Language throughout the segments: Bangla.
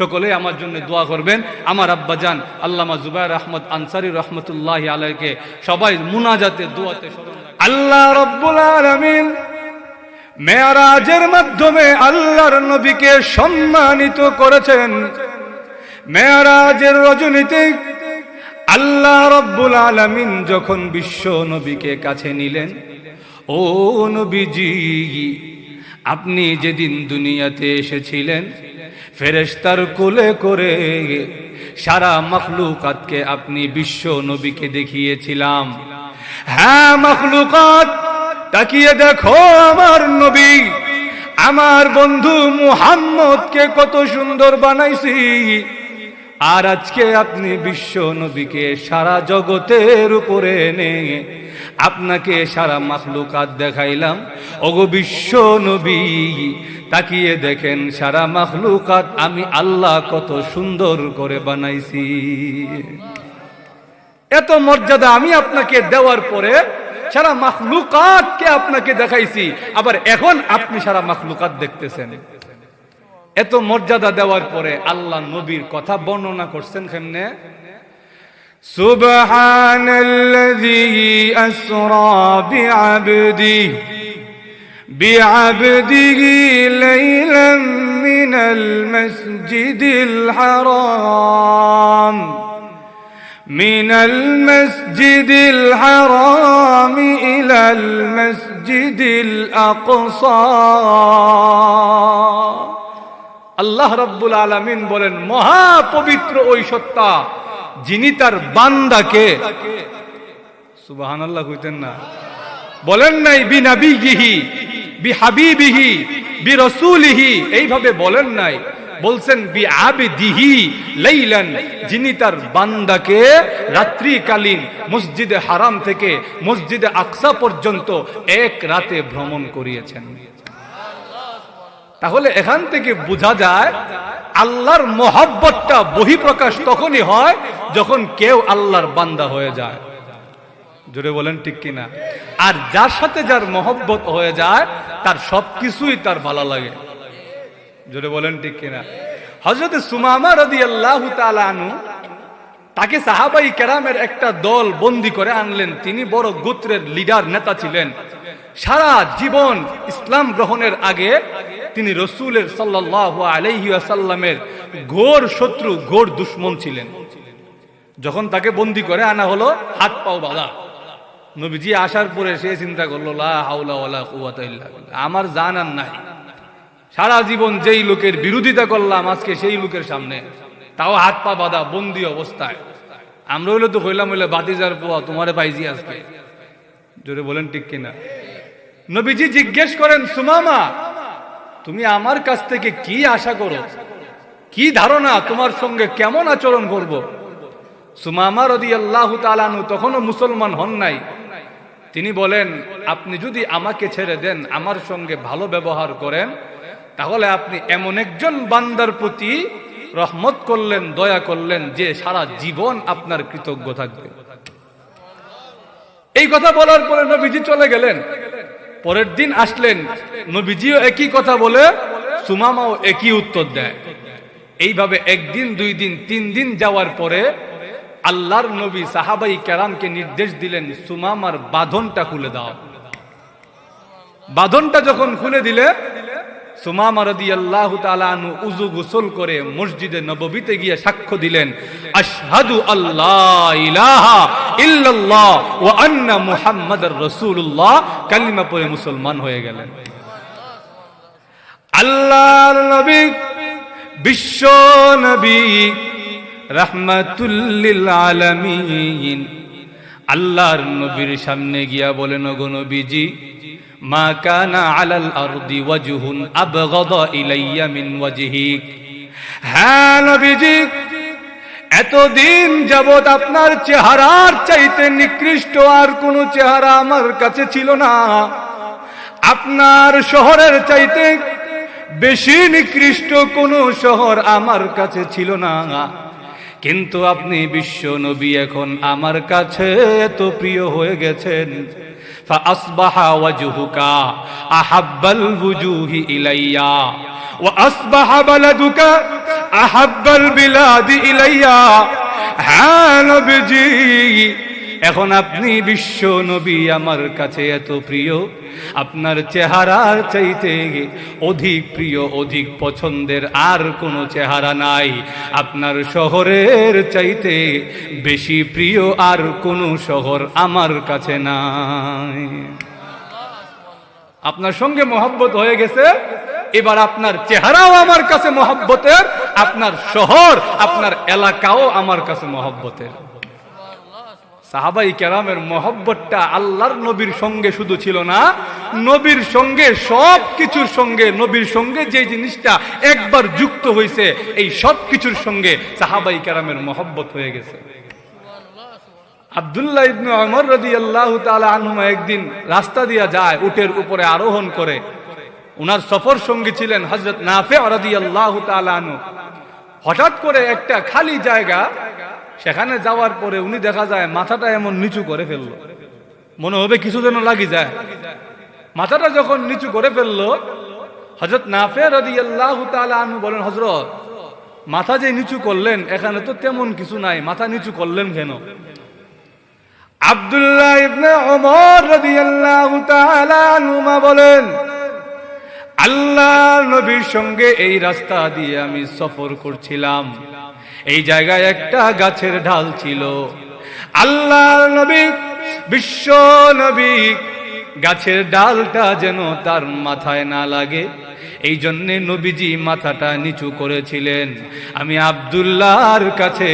সকলেই আমার জন্য দোয়া করবেন আমার আব্বা জান, আল্লামা জুবাইর আহমদ আনসারি রহমতুল্লাহ আলাইকে সবাই মুনাজাতে দোয়াতে। আল্লাহ রব্বুল আলামিন মেয়ারাজের মাধ্যমে আল্লাহর নবীকে সম্মানিত করেছেন মেয়ারাজের রজনীতে আল্লাহ রব্বুল আলামিন যখন বিশ্ব নবীকে কাছে নিলেন, ও নবীজি, আপনি যেদিন দুনিয়াতে এসেছিলেন ফেরেশতার কোলে করে সারা মখলুকাতকে আপনি বিশ্ব নবীকে দেখিয়েছিলাম। হ্যাঁ মখলুকাত, তাকিয়ে দেখো আমার নবী। আমার বন্ধু মুহাম্মদকে কত সুন্দর বানাইছি। আর আজকে আপনি বিশ্ব নবীকে সারা জগতের উপরে এনে আপনাকে সারা মাখলুকাত দেখাইলাম। ওগো বিশ্ব নবী, তাকিয়ে দেখেন সারা মাখলুকাত আমি আল্লাহ কত সুন্দর করে বানাইছি। এত মর্যাদা আমি আপনাকে দেওয়ার পরে সারা মাখলুকাতকে আপনাকে দেখাইছি। আবার এখন আপনি সারা মাখলুকাত দেখতেছেন। এত মর্যাদা দেওয়ার পরে আল্লাহ নবীর কথা বর্ণনা করছেন কেমনে? سبحان الذي أسرى بعبده بعبده ليلا من المسجد الحرام من المسجد الحرام إلى المسجد الأقصى আল্লাহ রব্বুল আলামিন বলেন মহা পবিত্র ওই সত্তা যিনি তার বান্দাকে সুবাহান আল্লাহ কইতেন না। বলেন নাই বি নাবিগিহি বি হাবিবিহি বি রসুলিহি। এইভাবে বলেন নাই। বলছেন বি আবিদিহি লাইলান। যিনি তার বান্দাকে রাত্রিকালীন মসজিদে হারাম থেকে মসজিদে আকসা পর্যন্ত এক রাতে ভ্রমণ করিয়েছেন। তাহলে এখান থেকে বোঝা যায়, আল্লাহর মহব্বতটা বহিঃপ্রকাশ তখনই হয় যখন কেউ আল্লাহর বান্দা হয়ে যায়। জোরে বলেন ঠিক কিনা? আর যার সাথে যার মহব্বত হয়ে যায়, তার সবকিছুই তার ভালো লাগে। জোরে বলেন ঠিক কিনা? হজরত সুমামা রদি আল্লাহ আনু তাকে সাহাবাই কেরামের একটা দল বন্দি করে আনলেন। তিনি বড় গোত্রের লিডার, নেতা ছিলেন। সারা জীবন ইসলাম গ্রহণের আগে তিনি রসুলের সাল্লাহ আলহিসাল্লামের ঘোর শত্রু, ঘোর দুশ্মন ছিলেন। যখন তাকে বন্দি করে আনা হলো, হাত পাও বাধা। নবীজি আসার পরে সে চিন্তা করল। আমার জান আর নাই। সারা জীবন যেই লোকের বিরোধিতা করলাম, আজকে সেই লোকের সামনে। তাও হাত পা বাঁধা, বন্দি অবস্থায়। আমরা হইলে তো কইলাম হইলে বাতিজার পোয়া, তোমারে পাইছি আজকে। জোরে বলেন ঠিক কিনা? নবীজি জিজ্ঞেস করেন, সুমামা তুমি আমার কাছ থেকে কি আশা করো? কি ধারণা তোমার সঙ্গে কেমন আচরণ করব? সুমামা রদি আল্লাহ তালানু তখনও মুসলমান হন নাই। তিনি বলেন, আপনি যদি আমাকে ছেড়ে দেন, আমার সঙ্গে ভালো ব্যবহার করেন, তাহলে আপনি এমন একজন বান্দার প্রতি রহমত করলেন, দয়া করলেন, যে সারা জীবন আপনার কৃতজ্ঞ থাকবে। এই কথা বলার পরে নবীজি চলে গেলেন। পরের দিন আসলেন। নবীজিও একই কথা বলে সুমামাও একই উত্তর দেয়। এইভাবে একদিন, দুই দিন, তিন দিন যাওয়ার পরে আল্লাহর নবী সাহাবাই কেরামকে নির্দেশ দিলেন, সুমামার বাঁধনটা খুলে দাও। বাঁধনটা যখন খুলে দিলে সুমামা রদি আল্লাহ তালু উজু গোসল করে মসজিদে নববীতে গিয়ে সাক্ষ্য দিলেন, আশহাদু আল্লাহ ইলাহা ওয়া আন্না মুহাম্মাদার রাসূলুল্লাহ কালিমা মুসলমান হয়ে গেলেন। আল্লাহর নবী, বিশ্ব নবী, রাহমাতুল্লিল আলামিন। আল্লাহর নবীর সামনে গিয়া বলেন গো নবীজি মা কানা আলাল আরদি ওয়াজহুন আবগাদা ইলাইয়া মিন ওয়াজহিক। হ্যাঁ নবীজি, এতদিন যাবৎ আপনার চেহারার চাইতে নিকৃষ্ট আর কোনো চেহারা আমার কাছে ছিল না। আপনার শহরের চাইতে বেশি নিকৃষ্ট কোনো শহর আমার কাছে ছিল না। কিন্তু আপনি বিশ্ব নবী এখন আমার কাছে এত প্রিয় হয়ে গেছেন। فأصبح وجهك أحب الوجوه إلي. وأصبح بلدك أحب البلاد إلي. حال بجيء এখন আপনি বিশ্ব নবী আমার কাছে এত প্রিয়, আপনার চেহারার চাইতে অধিক প্রিয়, অধিক পছন্দের আর কোনো চেহারা নাই। আপনার শহরের চাইতে বেশি প্রিয় আর কোনো শহর আমার কাছে নাই। আপনার সঙ্গে মহব্বত হয়ে গেছে, এবার আপনার চেহারাও আমার কাছে মহব্বতের, আপনার শহর, আপনার এলাকাও আমার কাছে মহব্বতের। সাহাবাই কেরামের মহব্বতটা আল্লাহর নবীর সঙ্গে শুধু ছিল না, নবীর সঙ্গে, সব কিছুর সঙ্গে, নবীর সঙ্গে যে জিনিসটা একবার যুক্ত হয়েছে, এই সব কিছুর সঙ্গে সাহাবাই কেরামের মহব্বত হয়ে গেছে। আবদুল্লাহ ইবনে ওমর রাদিয়াল্লাহু তাআলা আনহুমা একদিন রাস্তা দিয়া যায়, উটের উপরে আরোহণ করে। উনার সফর সঙ্গী ছিলেন হযরত নাফে রাদিয়াল্লাহু তাআলা আনহু। হঠাৎ করে একটা খালি জায়গা সেখানে যাওয়ার পরে উনি দেখা যায় মাথাটা এমন নিচু করে ফেলল। মনে হবে কিছু যেন লাগি যায়। মাথাটা যখন নিচু করে ফেলল হজরত নাফে তাআলা আনহু বলেন, হযরত, মাথা যে নিচু করলেন, এখানে তো তেমন কিছু নাই, মাথা নিচু করলেন কেন? ইবনে বলেন আল্লাহ নবীর সঙ্গে এই রাস্তা দিয়ে আমি সফর করছিলাম। এই জায়গায় একটা গাছের ঢাল ছিল। আল্লাহ নবী, বিশ্ব নবী, গাছের ডালটা যেন তার মাথায় না লাগে। এই জন্যে নবীজি মাথাটা নিচু করেছিলেন। আমি আবদুল্লাহর কাছে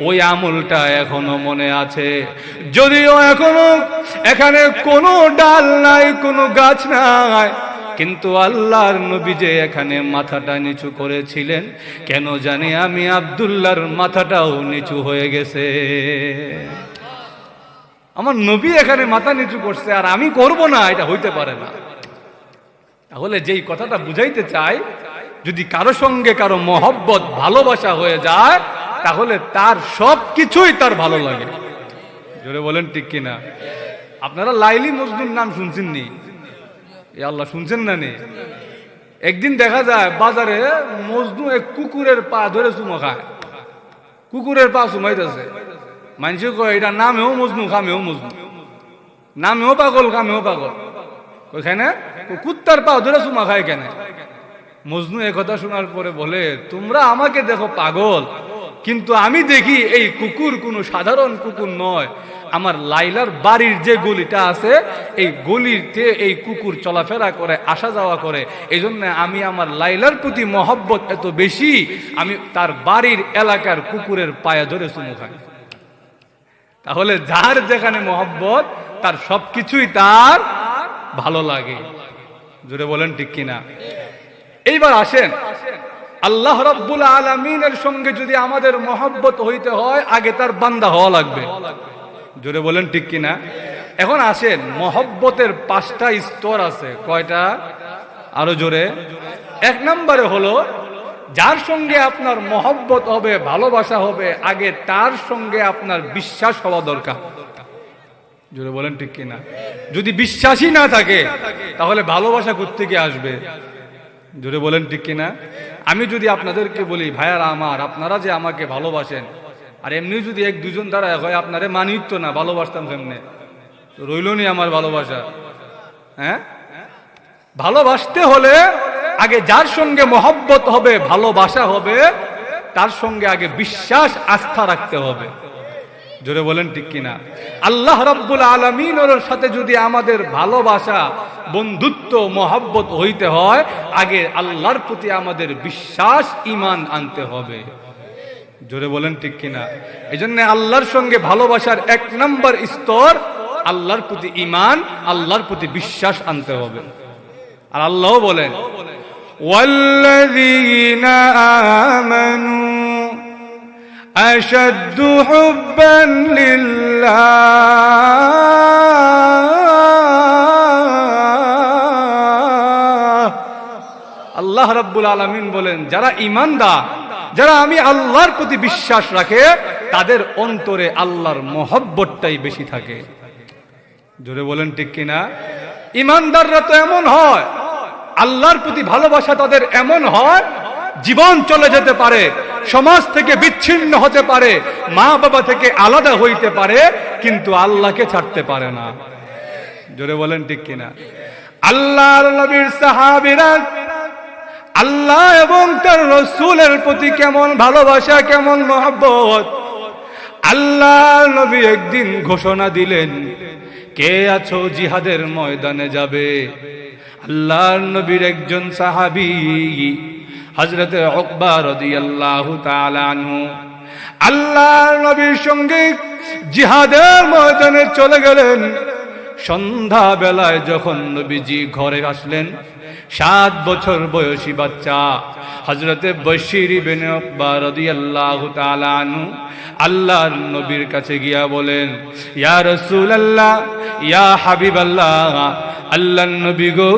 ওই আমলটা এখনও মনে আছে। যদিও এখনও এখানে কোনো ডাল নাই, কোনো গাছ নাই কিন্তু আল্লাহর নবী যে এখানে মাথাটা নিচু করেছিলেন, কেন জানি আমি আবদুল্লাহর মাথাটাও নিচু হয়ে গেছে। আমার নবী এখানে মাথা নিচু করছে, আর আমি করব না, এটা হইতে পারে না। তাহলে যেই কথাটা বুঝাইতে চাই, যদি কারও সঙ্গে কারও মহব্বত, ভালোবাসা হয়ে যায়, তাহলে তার সব কিছুই তার ভালো লাগে। জোরে বলেন ঠিক কিনা? আপনারা লাইলি মজনুর নাম শুনছেন নি এ আল্লাহ শুনছেন না নি? একদিন দেখা যায় বাজারে মজনু এক কুকুরের পা ধরে চুমো খায়। কুকুরের পা চুমাইতেছে। মানুষে কয়, এটা নামেও মজনু, খামেও মজনু। নামেও পাগল, খামেও পাগল। ওইখানে কুত্তার পা ধরে চুমা খায় কেন? মজনু কথা শোনার পরে বলে, তোমরা আমাকে দেখো পাগল, কিন্তু আমি দেখি এই কুকুর কোনো সাধারণ কুকুর নয়। আমার লাইলার বাড়ির যে গলিটা আছে, এই গলিতে এই কুকুর চলাফেরা করে, আসা যাওয়া করে এই আমি আমার লাইলার প্রতি মহব্বত এত বেশি, আমি তার বাড়ির এলাকার কুকুরের পায়া ধরে চুমু খাই। তাহলে যার যেখানে মহব্বত, তার সবকিছুই তার ভালো লাগে। জুড়ে বলেন ঠিক কিনা? এইবার আসেন। আল্লাহ রব্বুল আলমিনের সঙ্গে যদি আমাদের মহব্বত হইতে হয়, আগে তার বান্দা হওয়া লাগবে। জোরে বলেন ঠিক কিনা? এখন আসেন, মহব্বতের পাঁচটা স্তর আছে। কয়টা? আরও জোরে। এক নম্বরে হলো, যার সঙ্গে আপনার মহব্বত হবে, ভালোবাসা হবে, আগে তার সঙ্গে আপনার বিশ্বাস হওয়া দরকার। জোরে বলেন ঠিক কিনা? যদি বিশ্বাসই না থাকে, তাহলে ভালোবাসা থেকে আসবে? জোরে বলেন ঠিক কিনা? আমি যদি আপনাদেরকে বলি, ভাইয়ারা আমার, আপনারা যে আমাকে ভালোবাসেন আর এমনি যদি এক দুজন দ্বারা হয় আপনারে মানিত তো না, ভালোবাসতাম কেমনে? রইল নি আমার ভালোবাসা। হ্যাঁ? ভালোবাসতে হলে আগে যার সঙ্গে মহব্বত হবে, ভালোবাসা হবে, তার সঙ্গে আগে বিশ্বাস, আস্থা রাখতে হবে। জোরে বলেন ঠিক কিনা? আল্লাহ রব্বুল আলমিন ওর সাথে যদি আমাদের ভালোবাসা, বন্ধুত্ব, মহব্বত হইতে হয়, আগে আল্লাহর প্রতি আমাদের বিশ্বাস ইমান আনতে হবে। জোরে বলেন ঠিক কিনা এই জন্য আল্লাহর সঙ্গে ভালোবাসার এক নম্বর স্তর আল্লাহর প্রতি ইমান আল্লাহর প্রতি বিশ্বাস আনতে হবে আর আল্লাহ বলেন والذين آمنوا أشد حبا لله আল্লাহ রাব্বুল আলামিন বলেন যারা ইমানদার যারা আমি আল্লাহর প্রতি বিশ্বাস রাখে, তাদের অন্তরে আল্লাহর মহব্বতটাই বেশি থাকে। জোরে বলেন ঠিক কিনা? ইমানদাররা তো এমন হয়, আল্লাহর প্রতি ভালোবাসা তাদের এমন হয়, জীবন চলে যেতে পারে, সমাজ থেকে বিচ্ছিন্ন হতে পারে মা বাবা থেকে আলাদা হইতে পারে, কিন্তু আল্লাহকে ছাড়তে পারে না। জোরে বলেন ঠিক কিনা? আল্লাহর নবীর সাহাবীরা আল্লাহ এবং তার রসুলের প্রতি কেমন ভালোবাসা, কেমন মহব্বত। আল্লাহ নবী একদিন ঘোষণা দিলেন, কে আছো জিহাদের ময়দানে যাবে? আল্লাহর নবীর একজন সাহাবি হজরতে অকবা রাদিয়াল্লাহু তাআলা আনহু। আল্লাহর নবীর সঙ্গে জিহাদের ময়দানে চলে গেলেন। সন্ধ্যা বেলায় যখন নবীজি ঘরে আসলেন সাত বছর বয়সী বাচ্চা। হজরতে বশির আল্লাহর নবীর কাছে গিয়া বলেন, ইয়া রাসূলুল্লাহ, ইয়া হাবিবাল্লাহ, আল্লাহর নবী গো,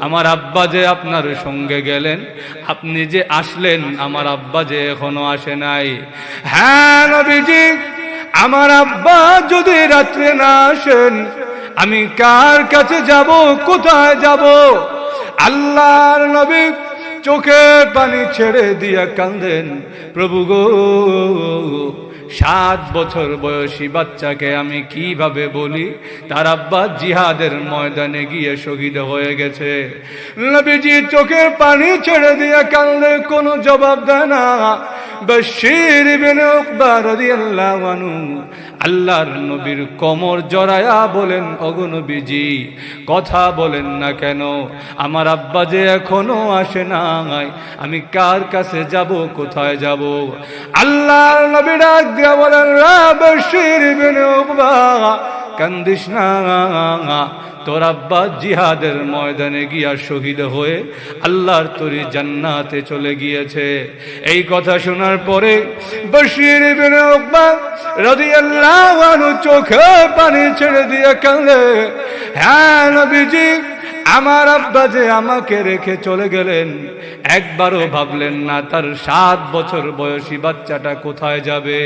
আমার আব্বা যে আপনার সঙ্গে গেলেন, আপনি যে আসলেন, আমার আব্বা যে এখনও আসে নাই। হ্যাঁ নবীজি, আমার আব্বা যদি রাত্রে না আসেন আমি কার কাছে যাব, কোথায় যাব? আল্লাহর নবী চোখে পানি ছেড়ে দিয়া কান্দেন প্রভু গো, সাত বছর বয়সী বাচ্চাকে আমি কীভাবে বলি? তার আব্বা জিহাদের ময়দানে গিয়ে শহীদ হয়ে গেছে। নবীজি চোখের পানি ছেড়ে দিয়ে কান্দে কোনো জবাব দেয় না। বশির বিন উকবা রাদিয়াল্লাহু আনহু আল্লাহর নবীর কোমর জড়ায়া বলেন অগনবীজি কথা বলেন না কেন? আমার আব্বা যে এখনও আসে নাই। আমি কার কাছে যাব, কোথায় যাব? আল্লাহর নবী ডাক দিয়া বলেন, রা বশির বিন উকবা কান্দিস না তোর আব্বা জিহাদের ময়দানে গিয়া শহীদ হয়ে আল্লাহর তরি জান্নাতে চলে গিয়েছে। এই কথা শোনার পরে বশির চোখে পানি ছেড়ে দিয়ে কালে হ্যাঁ নবীজি আমার আব্বা যে আমাকে রেখে চলে গেলেন, একবারও ভাবলেন না তার সাত বছর বয়সী বাচ্চাটা কোথায় যাবে।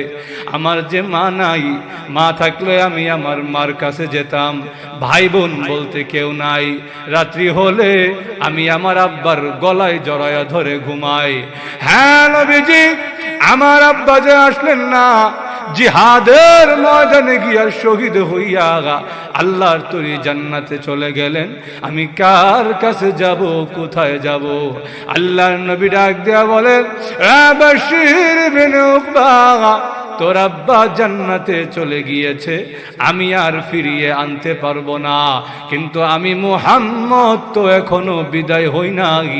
আমার যে মা নাই, মা থাকলে আমি আমার মার কাছে যেতাম। ভাই বোন বলতে কেউ নাই। রাত্রি হলে আমি আমার আব্বার গলায় জড়ায়া ধরে ঘুমাই। হ্যাঁ নবীজি, আমার আব্বা যে আসলেন না জিহাদের ময়দানে গিয়া শহীদ হইয়া আল্লাহর তরি জান্নাতে চলে গেলেন। আমি কার কাছে যাব কোথায় যাব? আল্লাহর নবী ডাক দেয়া বলেন "এ বশীর বিন উকবা, তোর আব্বা জান্নাতে চলে গিয়েছে, আমি আর ফিরিয়ে আনতে পারব না। কিন্তু আমি মুহাম্মদ তো এখনও বিদায় হই নাই।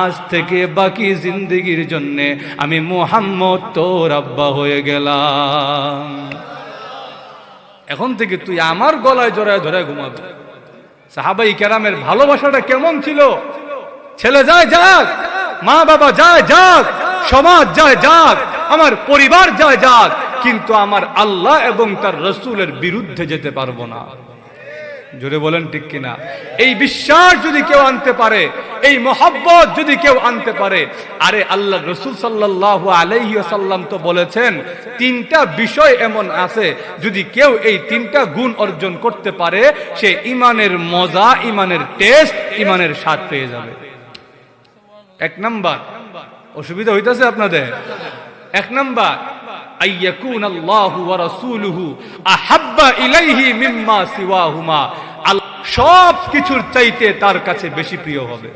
আজ থেকে বাকি জিন্দগির জন্যে আমি মুহাম্মদ তোর আব্বা হয়ে গেলাম। এখন থেকে তুই আমার গলায় জড়ায় ধরে ঘুমাবি। সাহাবাই কেরামের ভালোবাসাটা কেমন ছিল? ছেলে যায় যাক, মা বাবা যায় যাক, সমাজ যায় যাক আমার পরিবার যায় যাক, কিন্তু আমার আল্লাহ এবং তার রসুলের বিরুদ্ধে যেতে পারব না। জোরে বলেন ঠিক কিনা? এই বিশ্বাস যদি কেউ আনতে পারে, এই মোহাব্বত যদি কেউ আনতে পারে, আরে আল্লাহ রসুল সাল্লাহ আলাইহি সাল্লাম তো বলেছেন, তিনটা বিষয় এমন আছে, যদি কেউ এই তিনটা গুণ অর্জন করতে পারে, সে ইমানের মজা, ইমানের টেস্ট ইমানের স্বাদ পেয়ে যাবে। এক নাম্বার, অসুবিধা হইতেছে আপনাদের? এক নাম্বার সব কিছুর চাইতে তার কাছে বেশি প্রিয় হবে।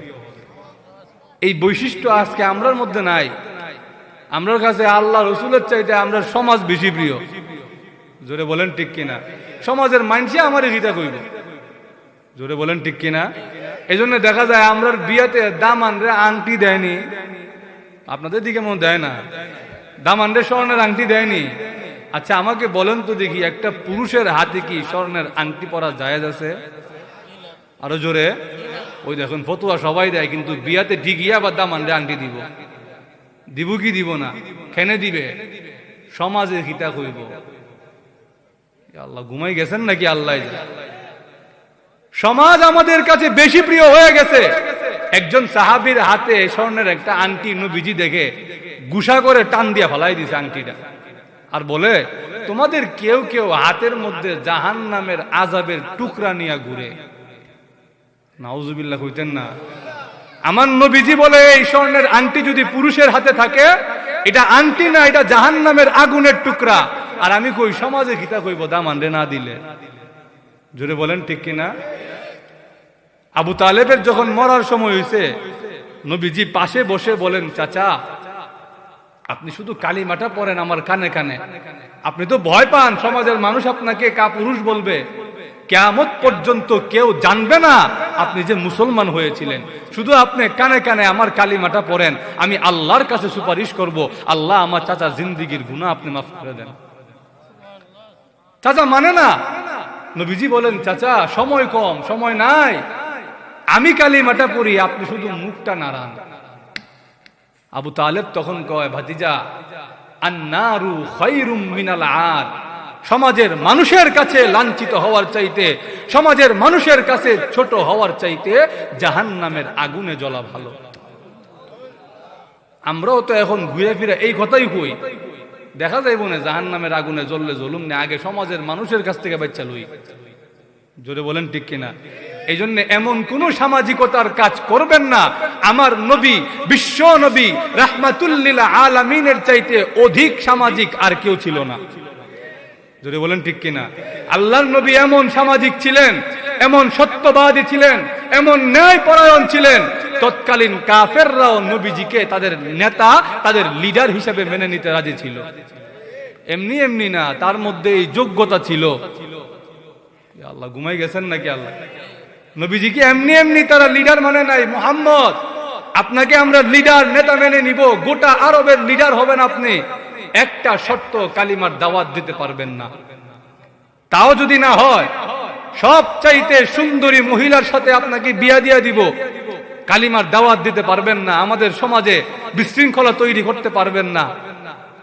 এই বৈশিষ্ট্য আজকে আমরার মধ্যে নাই। আমরার কাছে আল্লাহ রসুলের চাইতে আমরা সমাজ বেশি প্রিয়। জোরে বলেন ঠিক কিনা? সমাজের মানসি আমার গীতা কইব। জোরে বলেন ঠিক কিনা? এই জন্য দেখা যায় আমরার বিয়াতে দামান রে আংটি দেয়নি। আপনাদের দিকে মনে দেয় না। দামান রে স্বর্ণের আংটি দেয়নি। আচ্ছা আমাকে বলেন তো দেখি, একটা পুরুষের হাতে কি স্বর্ণের আংটি পরা জায়েজ আছে? আরও জোরে। ওই দেখুন, ফতুয়া সবাই দেয়, কিন্তু বিয়াতে ঠিকই আবার দামান রে আংটি দিব। দিব কি দিব না? খেনে দিবে? সমাজে হিতা কইব। আল্লাহ, ঘুমাই গেছেন নাকি আল্লাহ? সমাজ আমাদের কাছে বেশি প্রিয় হয়ে গেছে। একজন সাহাবির হাতে স্বর্ণের একটা আংটি নবীজি দেখে গুসা করে টান দিয়া ফেলাই দিছে আংটিটা। আর বলে, তোমাদের কেউ কেউ হাতের মধ্যে জাহান নামের আজাবের টুকরা নিয়ে ঘুরে। নাউজুবিল্লাহ হইতেন না। আমার নবীজি বলে, এই স্বর্ণের আংটি যদি পুরুষের হাতে থাকে, এটা আংটি না, এটা জাহান নামের আগুনের টুকরা। আর আমি কই, সমাজে গীতা কইব, দাম আনরে না দিলে। জোরে বলেন, ঠিক কিনা আবু তালেবের যখন মরার সময় হয়েছে নবীজি পাশে বসে বলেন, চাচা আপনি শুধু কালিমাটা পড়েন আমার কানে কানে। আপনি তো ভয় পান, সমাজের মানুষ আপনাকে কা পুরুষ বলবে। কেয়ামত পর্যন্ত কেউ জানবে না আপনি যে মুসলমান হয়েছিলেন। শুধু আপনি কানে কানে আমার কালিমাটা পড়েন। আমি আল্লাহর কাছে সুপারিশ করব, আল্লাহ আমার চাচা জিন্দিগির গুণা আপনি মাফ করে দেন। চাচা মানে না? নবীজি বলেন, চাচা, সময় কম, সময় নাই। আমি কালিমাটা পড়ি, আপনি শুধু মুখটা নাড়ান। আবু তালেব তখন কয়, ভাতিজা আর সমাজের মানুষের কাছে লাঞ্ছিত হওয়ার চাইতে, সমাজের মানুষের কাছে ছোট হওয়ার চাইতে জাহান নামের আগুনে জ্বলা ভালো। আমরাও তো এখন ঘুরে ফিরে এই কথাই কই। দেখা যাইব না জাহান নামের আগুনে জ্বললে জ্বলুম না আগে সমাজের মানুষের কাছ থেকে বাচ্চা লই। জোরে বলেন ঠিক কিনা? এই জন্য এমন কোন সামাজিকতার কাজ করবেন না। আমার নবী, বিশ্ব নবী, রাহমাতুল্লিল আলামিনের চাইতে অধিক সামাজিক আর কেউ ছিল না। যদি বলেন ঠিক কিনা? আল্লাহর নবী এমন সামাজিক ছিলেন, এমন সত্যবাদী ছিলেন, এমন ন্যায় পরায়ণ ছিলেন। তৎকালীন কাফেররাও নবীজিকে তাদের নেতা, তাদের লিডার হিসেবে মেনে নিতে রাজি ছিল। এমনি এমনি না, তার মধ্যে এই যোগ্যতা ছিল। আল্লাহ ঘুমাই গেছেন নাকি আল্লাহ? নবীজিকে এমনি এমনি তারা লিডার মানে নাই? মোহাম্মদ, আপনাকে আমরা লিডার নেতা মেনে নিব। গোটা আরবের লিডার হবেন আপনি। একটা শর্ত কালিমার দাওয়াত দিতে পারবেন না। তাও যদি না হয় সব চাইতে সুন্দরী মহিলার সাথে আপনাকে বিয়া দিয়া দিব। কালিমার দাওয়াত দিতে পারবেন না। আমাদের সমাজে বিশৃঙ্খলা তৈরি করতে পারবেন না।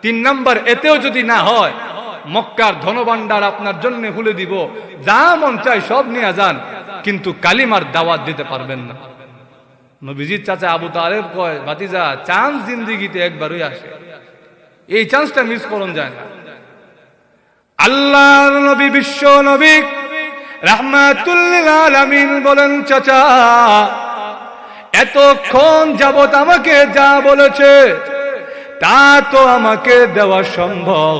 তিন নাম্বার, এতেও যদি না হয়, মক্কার ধনভাণ্ডার আপনার জন্য খুলে দিব। যা মন চাই সব নিয়ে যান। কিন্তু কালিমার দাওয়াত দিতে পারবেন না। নবীজির চাচা আবু তালেব কয়, ভাতিজা, চান্স জিন্দিগিতে একবারই আসে। এই চান্সটা মিস করুন যায় না। আল্লাহর নবী, বিশ্ব নবী রাহমাতুল্লিল বলেন, চাচা, এতক্ষণ যাবত আমাকে যা বলেছে, তা তো আমাকে দেওয়া সম্ভব।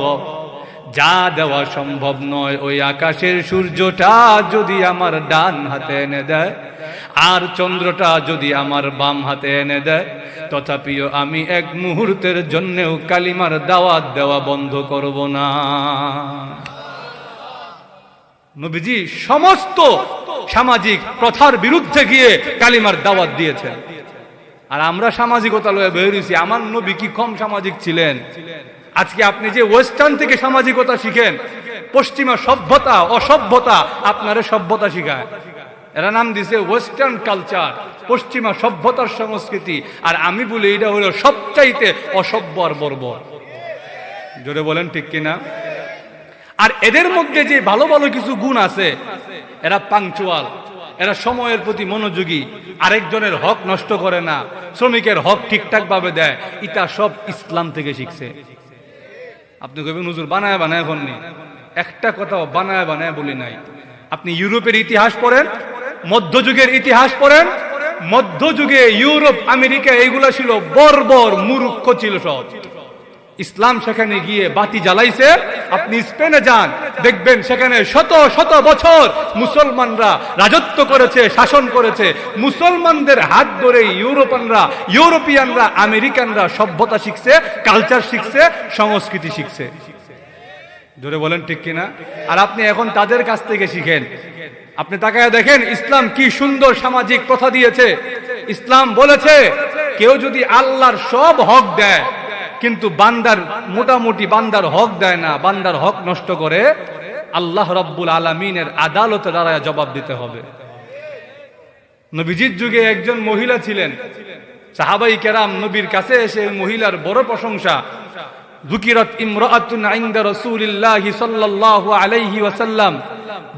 যা দেওয়া সম্ভব নয়, ওই আকাশের সূর্যটা যদি আমার ডান হাতে এনে দেয়, আর চন্দ্রটা যদি আমার বাম হাতে এনে দেয়, তথাপিও আমি এক মুহূর্তের জন্যেও কালিমার দাওয়াত দেওয়া বন্ধ করব না। নবীজি সমস্ত সামাজিক প্রথার বিরুদ্ধে গিয়ে কালিমার দাওয়াত দিয়েছেন। আর আমরা সামাজিকতা লয়ে বেরিয়েছি আমার নবী কি কম সামাজিক ছিলেন? আজকে আপনি যে ওয়েস্টার্ন থেকে সামাজিকতা শিখেন, পশ্চিমা সভ্যতা, অসভ্যতা, আপনারে সভ্যতা শিখায়। এরা নাম দিছে ওয়েস্টার্ন কালচার, পশ্চিমা সভ্যতার সংস্কৃতি, আর আমি বলি এটা হলো সবচাইতে অসভ্য আর বর্বর জোরে বলেন ঠিক কিনা? আর এদের মধ্যে যে ভালো ভালো কিছু গুণ আছে, এরা পাংচুয়াল এরা সময়ের প্রতি মনোযোগী, আরেকজনের হক নষ্ট করে না, শ্রমিকের হক ঠিকঠাক ভাবে দেয়, ইটা সব ইসলাম থেকে শিখছে। আপনি কবেন নজর বানায় বানায় এখননি একটা কথা বানায় বানায় বলি নাই। আপনি ইউরোপের ইতিহাস পড়েন, মধ্যযুগের ইতিহাস পড়েন, মধ্যযুগে ইউরোপ, আমেরিকা, এইগুলা ছিল বর্বর মূর্খ ছিল সব। ইসলাম সেখানে গিয়ে বাতি জ্বালাইছে। আপনি স্পেনে যান, দেখবেন সেখানে শত শত বছর মুসলমানরা রাজত্ব করেছে, শাসন করেছে। মুসলমানদের হাত ধরে ইউরোপানরা, ইউরোপিয়ানরা, আমেরিকানরা সভ্যতা শিখছে কালচার শিখছে, সংস্কৃতি শিখছে। ধরে বলেন ঠিক কিনা? আর আপনি এখন তাদের কাছ থেকে শিখেন। আপনি তাকায় দেখেন ইসলাম কি সুন্দর সামাজিক প্রথা দিয়েছে। ইসলাম বলেছে, কেউ যদি আল্লাহর সব হক দেয় কিন্তু বান্দার, মোটামুটি বান্দার হক দেয় না, বান্দার হক নষ্ট করে আল্লাহ রব্বুল আলমিনের আদালতে দাঁড়ায় জবাব দিতে হবে। নবীজির যুগে একজন মহিলা ছিলেন। সাহাবাই কেরাম নবীর কাছে এসে মহিলার বড় প্রশংসা। দুকিরত ইমরাতুন ইনদা রাসূলিল্লাহি সাল্লাল্লাহু আলাইহি ওয়াসাল্লাম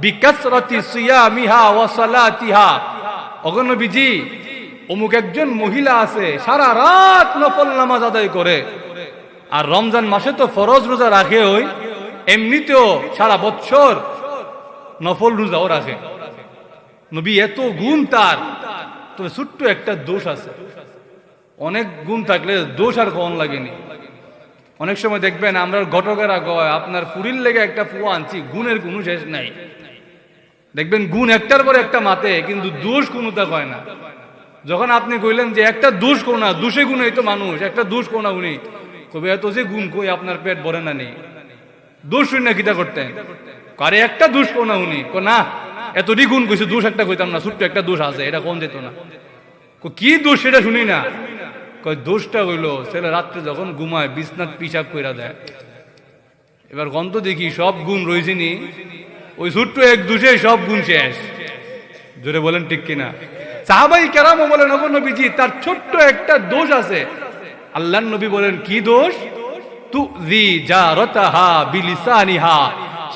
বিকাসরাতি সিয়ামিহা ওয়া সালাতিহা। ওগো নবীজি, অমুক একজন মহিলা আছে, সারা রাত নফল নামাজ আদায় করে। আর রমজান মাসে তো ফরজ রোজা রাখে ওই, এমনিতেও সারা বছর নফল রোজাও রাখে নবী এত গুণ তার, তবে ছোট্ট একটা দোষ আছে। অনেক গুণ থাকলে দোষ আর কম লাগেনি। অনেক সময় দেখবেন আমরা ঘটকেরা কয় আপনার ফুরির লেগে একটা ফুয়া আনছি, গুণের কোনো শেষ নাই। দেখবেন গুণ একটার পর একটা মাতে, কিন্তু দোষ কোনোটা কয় না। যখন আপনি কইলেন যে একটা দোষ কোন দোষে গুণ তো মানুষ, একটা দোষ কোন উনি কবে এত যে গুণ কই আপনার পেট ভরে না নেই? দোষ শুন না কিটা করতেন। কারে একটা দোষ কোন না উনি? কো না, এতটি গুণ কইছে, দোষ একটা কইতাম না, ছোট্ট একটা দোষ আছে, এটা কোন যেত না। কো কি দোষ সেটা শুনি না। কয় দোষটা হইল, ছেলে রাত্রে যখন ঘুমায় বিছনাথ পিসাব কইরা দেয়। এবার গন্ত দেখি সব গুণ রয়েছে নি। ওই ছোট্ট এক দোষে সব গুণ শেষ। জোরে বলেন ঠিক কিনা? সাহাবাই কেরাম বলেন নবীজি, তার ছোট্ট একটা দোষ আছে আল্লাহ নবী বলেন, কি দোষ?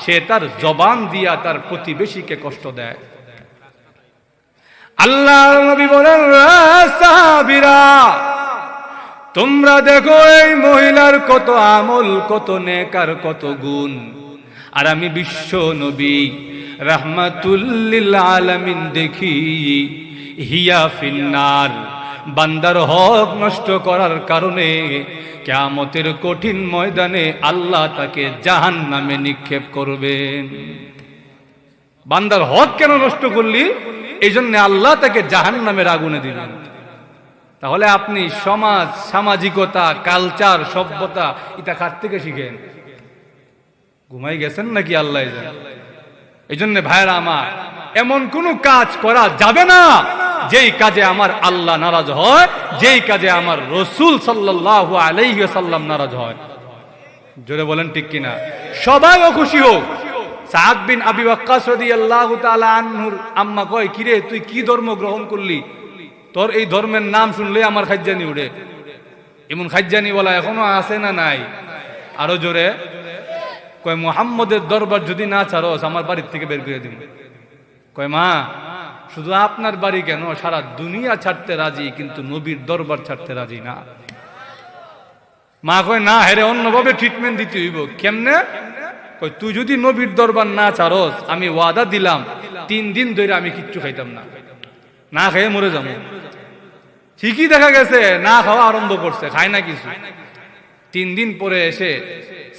সে তার জবান দিয়া তার প্রতিবেশীকে কষ্ট দেয়। আল্লাহ নবী বলেন তোমরা দেখো এই মহিলার কত আমল, কত নেকার কত গুণ। আর আমি বিশ্ব নবী রাহমাতুল্লিল আলামিন দেখি, হিয়া ফিন্নার। বান্দার হক নষ্ট করার কারণে কেয়ামতের কঠিন ময়দানে আল্লাহ তাকে জাহান নামে নিক্ষেপ করবেন। বান্দার হক কেন নষ্ট করলি? এই জন্য আল্লাহ তাকে জাহান নামের আগুনে দিলেন। তাহলে আপনি সমাজ, সামাজিকতা, কালচার, সভ্যতা, এটা কার থেকে শিখেন? ঘুমাই গেছেন নাকি আল্লাহ এই জন্য ভাইরা আমার, এমন কোন কাজ করা যাবে না। যেই কাজে আমার আল্লাহ নারাজ হয়, যেই কাজে আমার রসুল সাল্লাহ আলাইহি সাল্লাম নারাজ হয়। জোরে বলেন ঠিক কিনা? সবাই খুশি হোক। তাআলা আম্মা কিরে, তুই কি ধর্ম গ্রহণ করলি? তোর এই ধর্মের নাম আমার উঠে এমন এখনও আছে না নাই? আরও জোরে। দরবার যদি না আমার বাড়ির থেকে বের করে দিব। কয়, মা শুধু আপনার বাড়ি কেন? সারা দুনিয়া ছাড়তে রাজি, কিন্তু নবীর দরবার ছাড়তে রাজি না। মা কয়, না, হেরে অন্যভাবে ট্রিটমেন্ট দিতে হইব। কেমনে? কই তুই যদি নবীর দরবার না ছাড়স, আমি ওয়াদা দিলাম, তিন দিন ধরে আমি কিচ্ছু খাইতাম না। না খেয়ে মরে যাব। ঠিকই দেখা গেছে, না খাওয়া আরম্ভ করছে, খায় না কিছু। তিন দিন পরে এসে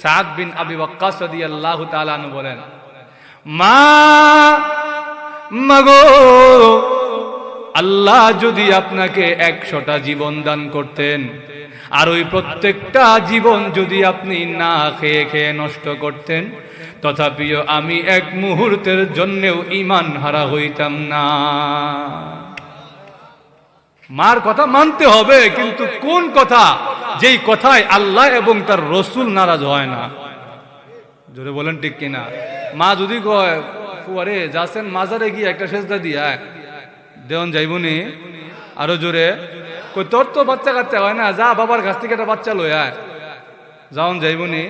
সাদ বিন আবি ওয়াক্কাস রাদিয়াল্লাহু তাআলা বলেন, মা মাগো, আল্লাহ যদি আপনাকে একশোটা জীবন দান করতেন, আর ওই প্রত্যেকটা জীবন যদি আপনি না খেয়ে খেয়ে নষ্ট করতেন, তথাপিও আমি এক মুহূর্তের জন্যেও ইমান হারা হইতাম না। মার কথা মানতে হবে, কিন্তু কোন কথা? যেই কথায় আল্লাহ এবং তার রসুল নারাজ হয় না। জোরে বলেন ঠিক কিনা? মা যদি কয় ফুয়ারে যাচ্ছেন, মাজারে গিয়ে একটা সেজদা দিয়া দেওয়ান যাইবনি। আরও জোরে। কই, তোর তো বাচ্চা কাচ্চা হয় না, যা বাবার কাছ থেকে একটা বাচ্চা লই যাওন যাইবনি।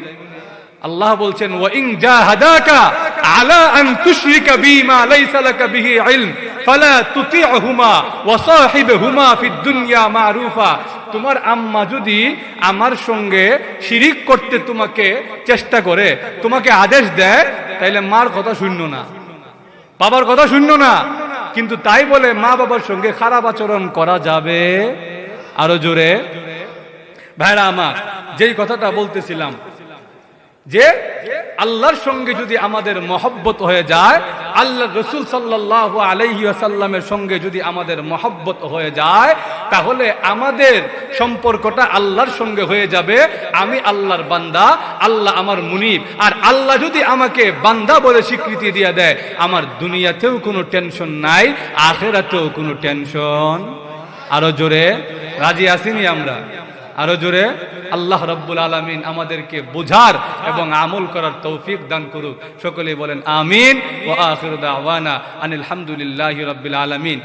আল্লাহ বলছেন ওয়া ইন জাহাদাকা আলা আন তুশরিকা বিমা লাইসা লাকা বিহি ইলম, ফালা ওয়া সাহিবহুমা ফিদ দুনিয়া মারুফা। তোমার আম্মা যদি আমার সঙ্গে শিরিক করতে তোমাকে চেষ্টা করে, তোমাকে আদেশ দেয়, তাইলে মার কথা শূন্য না। বাবার কথা শুনল না। কিন্তু তাই বলে মা বাবার সঙ্গে খারাপ আচরণ করা যাবে। আরও জোরে। ভাইরা আমার, যেই কথাটা বলতেছিলাম যে আল্লাহর সঙ্গে যদি আমাদের মহব্বত হয়ে যায় আল্লাহ রসুল সাল্লাহ আলাইহি আসাল্লামের সঙ্গে যদি আমাদের মহব্বত হয়ে যায়, তাহলে আমাদের সম্পর্কটা আল্লাহর সঙ্গে হয়ে যাবে। আমি আল্লাহর বান্দা, আল্লাহ আমার মুনিব। আর আল্লাহ যদি আমাকে বান্দা বলে স্বীকৃতি দিয়ে দেয়, আমার দুনিয়াতেও কোনো টেনশন নাই, আখেরাতেও কোনো টেনশন। আরও জোরে, রাজি আসিনি আমরা? আরও জোরে, আল্লাহ রব্বুল আলমিন আমাদেরকে বোঝার এবং আমল করার তৌফিক দান করুক। সকলেই বলেন, আমিন। ও আখির আওয়ানা আনিল রব্বিল আলমিন।